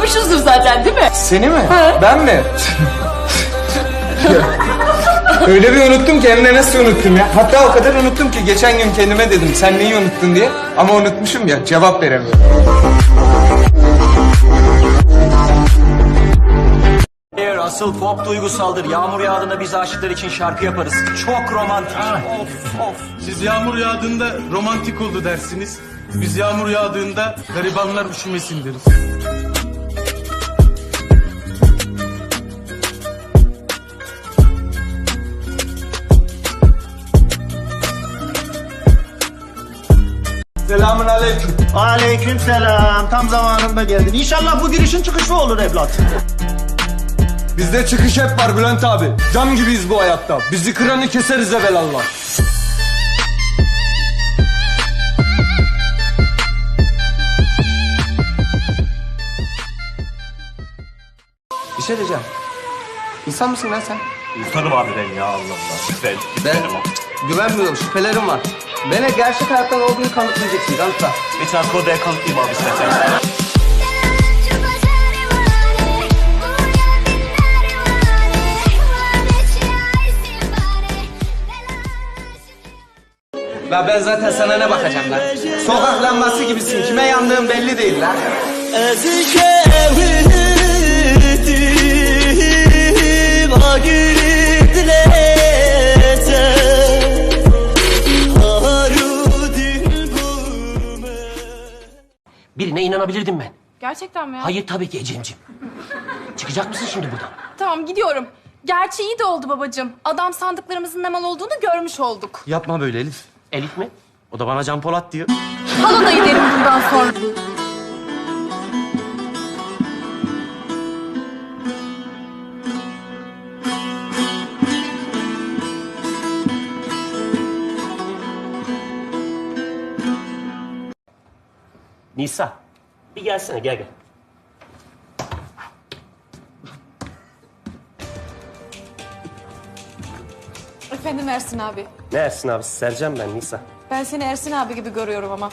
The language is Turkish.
unutmuşuzdur zaten değil mi? Seni mi? Ben mi? Öyle bir unuttum ki hem de nasıl unuttum ya. Hatta o kadar unuttum ki geçen gün kendime dedim sen neyi unuttun diye. Ama unutmuşum ya cevap veremiyorum. Eğer asıl pop duygusaldır. Yağmur yağdığında biz aşıklar için şarkı yaparız. Çok romantik. Of of. Siz yağmur yağdığında romantik oldu dersiniz. Biz yağmur yağdığında garibanlar üşümesin deriz. Selamun aleyküm. Aleykümselam. Tam zamanında geldin. İnşallah bu girişin çıkışı olur evlat. Bizde çıkış hep var Bülent abi. Cam gibiyiz bu hayatta. Bizi kıranı keseriz evelallah. Bir şey diyeceğim. İnsan mısın lan sen? İnsanım abi ben ya Allah Allah. Lütfen. Ben güvenmiyorum, şüphelerim var. Bana gerçek hayattan olduğunu kanıtlayacaksın kanıtla. Mesela kodaya kanıtlayayım abi istersen. La ben zaten sana ne bakacağım lan? Sokak lambası gibisin. Kime yandığın belli değil lan. Birine inanabilirdim ben. Gerçekten mi ya? Hayır tabii ki Ecem'ciğim. Çıkacak mısın şimdi buradan? Tamam gidiyorum. Gerçi iyi de oldu babacığım. Adam sandıklarımızın ne mal olduğunu görmüş olduk. Yapma böyle Elif. Elif mi? O da bana Can Polat diyor. Hala da giderim bundan sonra. Nisa. Bir gelsene gel gel. Efendim Ersin abi. Ne Ersin abi? Sercan ben Nisa. Ben seni Ersin abi gibi görüyorum ama.